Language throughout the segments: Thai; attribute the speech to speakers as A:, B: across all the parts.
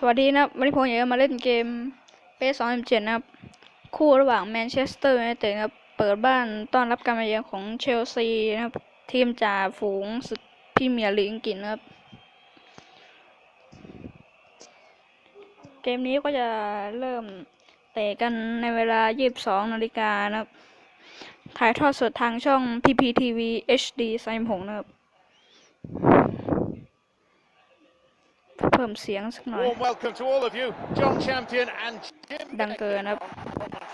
A: สวัสดีนะครับวันนี้ผมอยากจะมาเล่นเกมเปสองเจ็ดนะครับ คู่ระหว่างแมนเชสเตอร์ยูไนเต็ดครับ เปิดบ้านต้อนรับการมาเยือนของเชลซีนะครับ ทีมจ่าฝูงศึกพรีเมียร์ลีกอังกฤษนะครับ เกมนี้ก็จะเริ่มเตะกันในเวลา 22นาฬิกานะครับ ถ่ายทอดสดทางช่อง PPTV HD 36นะครับ เพิ่มเสียงสักหน่อย
B: Warm welcome to all of you, John Champion and Jim
A: ดังเกินนะครับ
B: Beckett.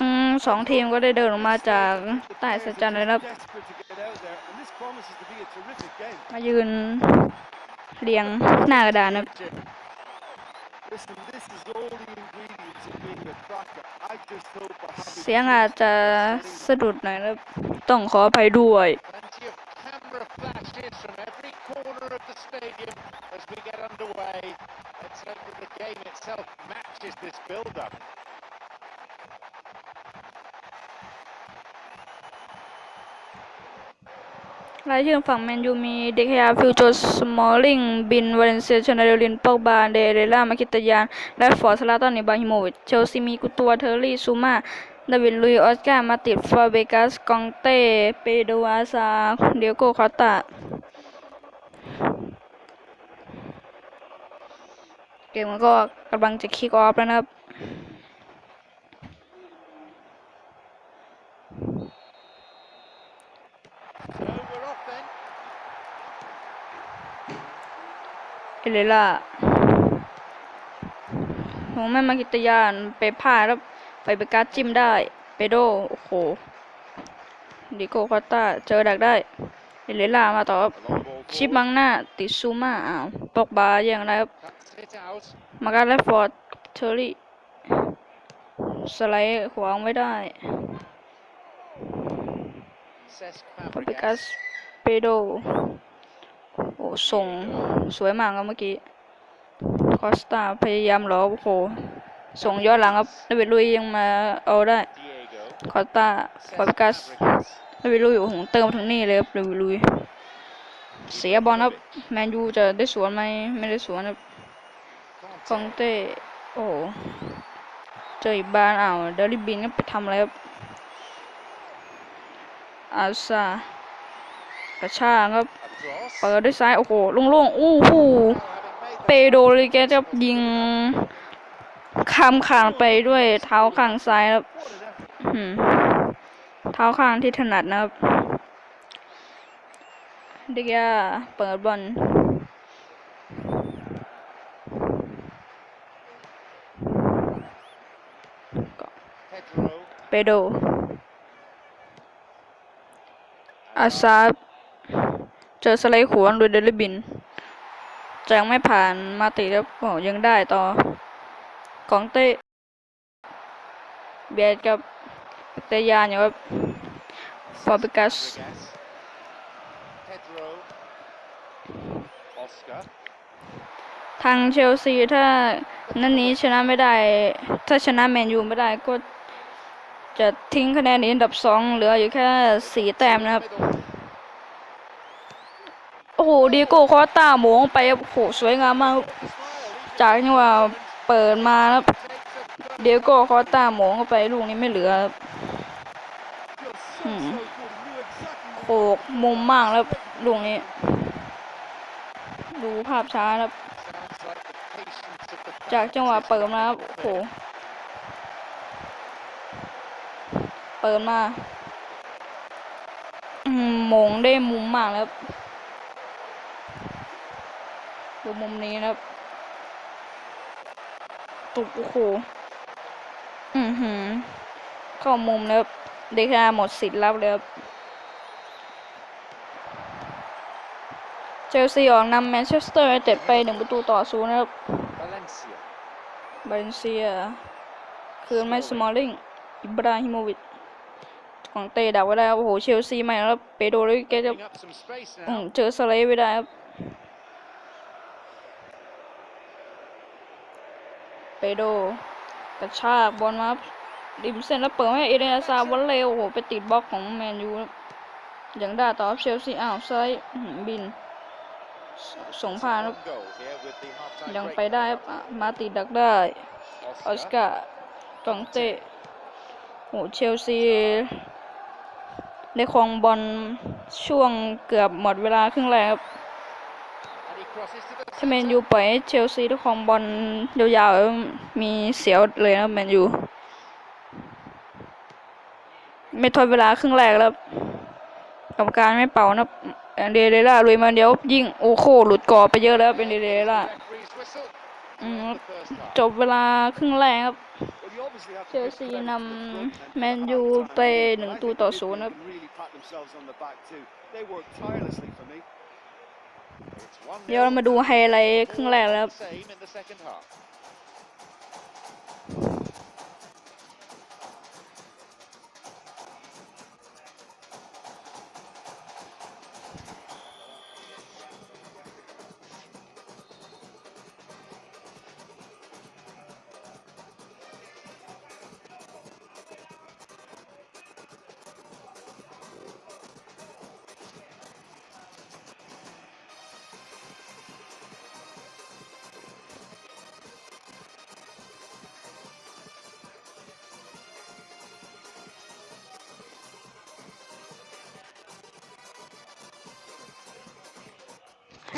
A: อืมสองทีมก็ได้เดินออกมาจากใต้สัจจันเลยนะครับ
B: Desperate to get out there, and this promises to be a terrific game.
A: มายืนเรียงหน้ากระดานนะครับ
B: Jim. Listen, this is all the ingredients of being a cracker. I just hope we're happy
A: เสียงอาจจะสะดุดหน่อยนะครับ ต้องขออภัยด้วย
B: game itself matches this build-up.
A: รายชื่อฝั่งแมนยูมีเดคยาฟิลโจสมอลลิงบินวาเลนเซียชนาเดลินปอกบาเดเรล่ามาคิตยานและฟอร์สลาตันนิบาฮิโมวิชเชลซีมีกุตัวเทอร์รี่ซูมาดาวิดลุยออสการ์มาติดฟาเบกัสกองเต้เปโดอาซาเดียโกคอตตาเก มมันก็กำลังจะคิกออฟแล้วนะครับ เอเลล่าโหแม่มากิตยานไปพลาแล้วไปไปการดจิ้มได้ เปโด โอ้โห ดิโกคอตาเจอดักได้ เอเลล่ามาต่อบชิปบังหน้า ติซูมาอ้าวปอกบาอย่างไรครับ มาการแลฟฟอร์ดเทอร์รี่สไลด์ขวางไม่ได้
B: Cesc
A: ฟาเบกัสเปโดโอ้ส่งสวยมากครับเมื่อกี้ คอสตาพยายามหลอกโอ้โหส่งย้อนหลังครับดาวิดลุยยังมาเอาได้
B: Diego.
A: คอสตา
B: Cesc
A: ฟาเบกัส
B: Fabregas.
A: ดาวิดลุยโอ้โหเติมถึงนี่เลยครับดาวิดลุย เสียบอลครับ แมนยูจะได้สวนไหมไม่ได้สวนครับ กองเต้โอ้เจออีบานอ้าวเดลิบินก็ไปทำอะไรครับอาซากระชากครับเปิดด้วยซ้าย โอ้โหโล่งๆอู้หูเปโดเลยแกจะยิงข้ามคางไปด้วยเท้าข้างซ้ายครับเท้าข้างที่ถนัดนะครับเด็กยเปิดบอล เปโดอาซาบเจอสไลด์ขวานโดยเดลิบินจะยังไม่ผ่านมาติแล้วโอ้ยังได้ต่อ ของเต้เบียดกับเตยานอยู่ครับฟาเบกัส
B: Fabregas. Pedro. Oscar.
A: ทางเชลซีถ้านัดนนี้ชนะไม่ได้ ถ้าชนะแมนยูไม่ได้ก็ จะทิ้งคะแนนอันดับสองเหลืออยู่แค่สี่แต้มนะครับ โอ้โหดีโก้คอสตาหมงไปโอ้โหสวยงามมาก จากที่ว่าเปิดมาแล้วเดียโก้คอสตาหมงไปลูกนี้ไม่เหลือโขกมุมมากแล้วลูกนี้ ดูภาพช้าครับ จากจังหวะเปิดมาครับโอ้โห เปิดมาอืมโหมงได้มุมมากแล้วครับดูมุมนี้นะครับตุกโอ้โหอือหือเข้ามุมแล้วครับเดคาหมดสิทธิ์รับเลยครับเชลซีออกนำแมนเชสเตอร์ยูไนเต็ดไปหนึ่งประตูต่อศูนย์นะครับ
B: Valencia.
A: บาเลนเซียคืนไม่สมอลลิงอิบราฮิโมวิช ของเตะดักไว้ได้ครับโอ้โหเชลซีใหม่แล้วเปโดเลยแกจะ
B: Putting up some space
A: อืม
B: now.
A: เจอสไลด์ไม่ได้ครับเปโดกระชากบอลมาครับริมเส้นแล้วเปิดให้เอเดนอาซาบอลเร็วโอ้โหไปติดบล็อกของแมนยูครับอย่างได้ต่อครับเชลซีอ้าวสไลด์อื้อหือบินส่งผ่านครับ
B: One goal here with the half-time
A: ยัง
B: break
A: ไปได้ครับอะมาติดดักได้ออส
B: Oscar.
A: การ์กองเต้โหเชลซี ได้ครองบอลช่วงเกือบหมดเวลาครึ่งแรกครับ
B: And he crosses to the
A: ถ้าแมนยูปล่อยให้เชลซีได้ครองบอลยาวๆมีเสียวเลยนะแมนยูไม่ทดเวลาครึ่งแรกแล้วครับกรรมการไม่เป่านะครับแอนเดเรล่าลุยมาเดียวยิงโอ้โหหลุดกรอบไปเยอะแล้วครับแอนเดเรล่า
B: referee's whistle.
A: อืม
B: The first half.
A: จบเวลาครึ่งแรกครับ เชลซีนำแมนยูไปหนึ่งตูต่อศูนย์ครับ เดี๋ยวเรามาดูไฮไลท์ครึ่งแรกแล้ว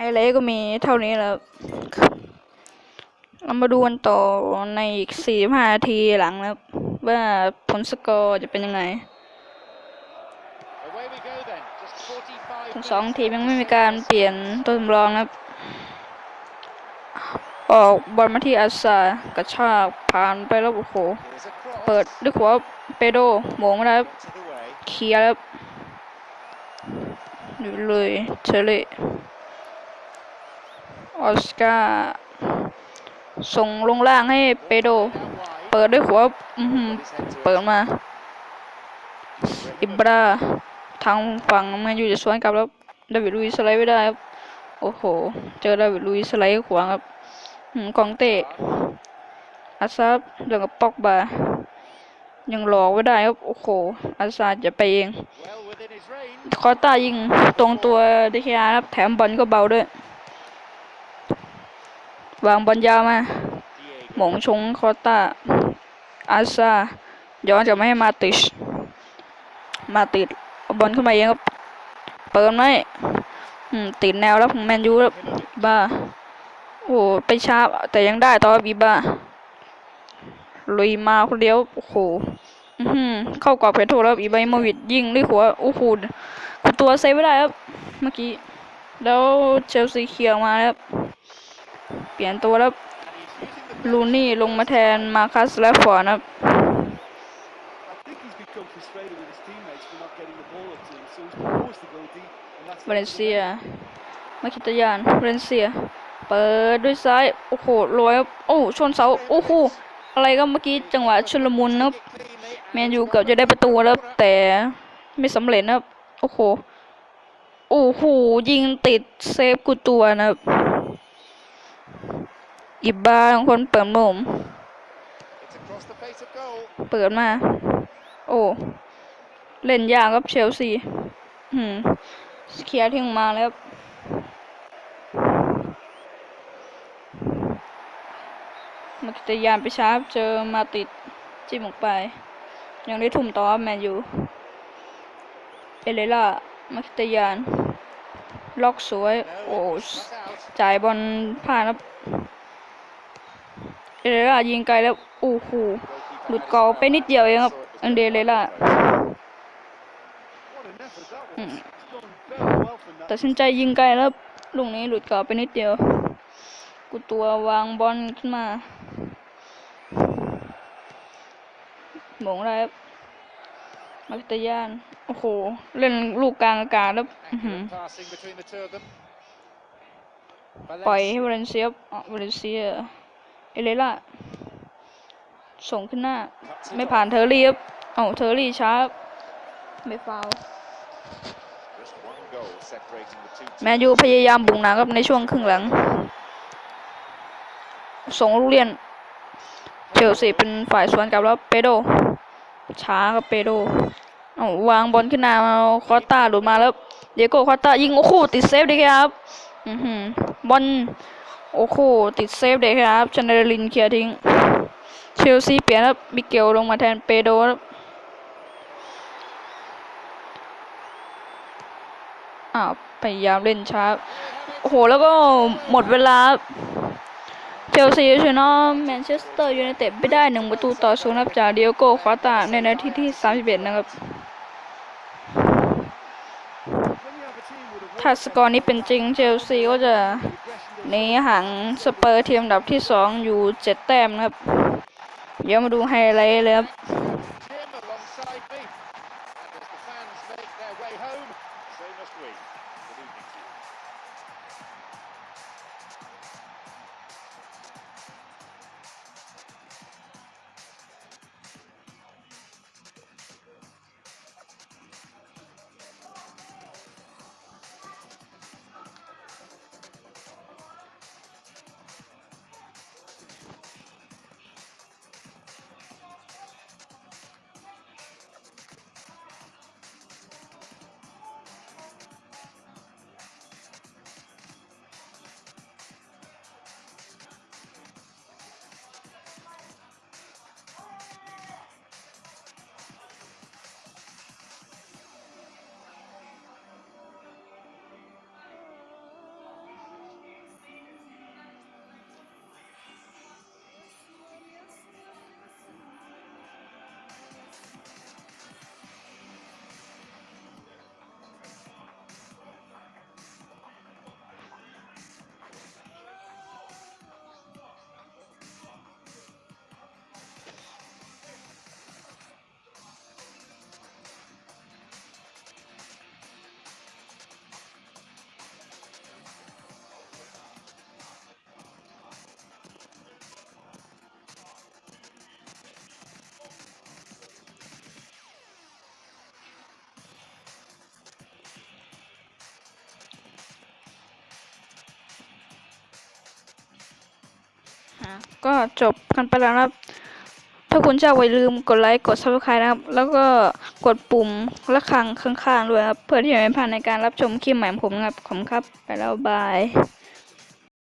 A: ไฮไลท์ก็มีเท่านี้แล้วครับเรามาดูกันต่อในอีกสี่ห้านาทีหลังนะครับว่าผลสกอร์จะเป็นยังไง
B: Away we go then. Just 45
A: ทั้งสอง
B: minutes
A: ทีม
B: left
A: ยัง
B: in
A: ไม่
B: the
A: มีการ
B: second
A: เปลี่ยนตัวสำรองนะครับออกบอลมาที่อาซากระชากผ่านไปแล้วโอ้โห
B: Here's a cross.
A: เปิดด้วยขวาเปโดโหมงนะครับ
B: Gets it away.
A: เคลียร์แล้วอยู่เลยเชอรี่ ออสการ์ส่งลงล่างให้เปโด เปิดด้วยขวาอื้อหือ
B: Got his head to it.
A: เปิดมา อิบราทางฝั่งแมนยูจะสวนกลับแล้วดาวิดลุยสไลด์ไม่ได้ครับ โอ้โห เจอดาวิดลุยสไลด์ขวางครับกองเตะอาซาบเรื่องกับปอกบา ยังหลอกไม่ได้ครับ โอ้โห อาซาจะไปเอง คอต้ายิงตรงตัวเดคอาครับ แถมบอลก็เบาด้วย วางบอลยาวมา หมงชงคอต้าอาซาย้อนกลับมาให้มาติชมาติดบอลขึ้นมาเองครับ เปิดไหมอืมติดแนวแล้วของแมนยูแล้วบ้า โอ้ไปช้าแต่ยังได้ต่อบีบ้าลุยมาคนเดียวโอ้โหอือหือเข้ากรอบเพชรโทแล้วอีไบโมวิดยิงด้วยหัวโอ้โหคุณตัวเซฟไม่ได้ครับ เมื่อกี้ แล้วเชลซีเคลียร์มาแล้ว ปลี่ยนตัวแล้วลูนี่ลงมาแทนมาคัสและฟอร์นะครับวาเลนเซียมาคิตายานวาเลนเซีย เปิดด้วยซ้าย โอ้โหลอยครับโอ้ชนเสา โอ้โห อะไรก็เมื่อกี้จังหวะชุลมุนนะครับแมนยูเกือบจะได้ประตูแล้วแต่ไม่สำเร็จนะครับ โอ้โห โอ้โห ยิงติดเซฟกูตัวนะครับ อิบบาของคนเปิดมุม
B: It's across the face of goal.
A: เปิดมา โอ้ เล่นยากครับเชลซีหืมเคลียร์ทิ้งมาแล้วครับมากิตยานไปชาร์ปเจอมาติดจิ้มออกไป ยังได้ทุ่มต่อครับแมนยูเอเลล่ามากิตยาน ล็อกสวย โอ้
B: No, it's cut out.
A: จ่ายบอลผ่านครับ เอเลล่ายิงไกลแล้วโอ้โห
B: Goalkeeper
A: หลุด
B: had
A: กรอบ
B: his
A: ไปนิดเดียวเองครับอันเดเลล่า
C: What an effort that was.
A: Mm.
C: It's done very well from
A: ตัด
C: that.
A: สินใจยิงไกลแล้วลูกนี้หลุดกรอบไปนิดเดียว กูตัววางบอลขึ้นมาหมงได้ครับมักตยาน โอ้โห เล่นลูกกลางอากาศแล้วอื้อหือ
B: Accurate passing between the two of them.
A: ปล่อยให้
B: Valencia.
A: วาเลนเซียครับอ๋อวาเลนเซีย เอเลล่าส่งขึ้นหน้า ไม่ผ่านเทอร์รี่ครับเอาเทอร์รี่ช้าไม่ฟาวแมนยูพยายามบุกหนักครับในช่วงครึ่งหลัง ส่งลูกเรียนเชลซีเป็นฝ่ายสวนกลับแล้วเปโดช้าครับเปโดเอาวางบอลขึ้นมาเอาคอสตาหลุดมาแล้ว เดียโก้คอสตายิงโอ้โหติดเซฟดีครับอือือหือบอล โอ้โห ติดเซฟเด็กครับชนาลินเคลียร์ทิ้ง เชลซีเปลี่ยนครับมิเกลลงมาแทนเปโดรครับอ้าวพยายามเล่นช้า โอ้โห แล้วก็หมดเวลา เชลซีชนะแมนเชสเตอร์ยูไนเต็ดไปได้หนึ่งประตูต่อศูนย์ครับจากเดียโก้ควาตาในนาทีที่ 31 นะครับ ถ้าสกอร์นี้เป็นจริง เชลซีก็จะ นีห่างสเปอร์ทีมดับที่2อยู่7แต้มนะครับ เดี๋ยวมาดูไฮไลท์เลยครับ ก็จบกันไปแล้วนะครับ ถ้าคุณชอบอย่าลืมกดไลค์กด subscribe นะครับ แล้วก็กดปุ่มระฆังข้างๆด้วยครับ เพื่อที่จะไม่พลาดในการรับชมคลิปใหม่ของผมนะครับ ขอบคุณครับ ไปแล้วบาย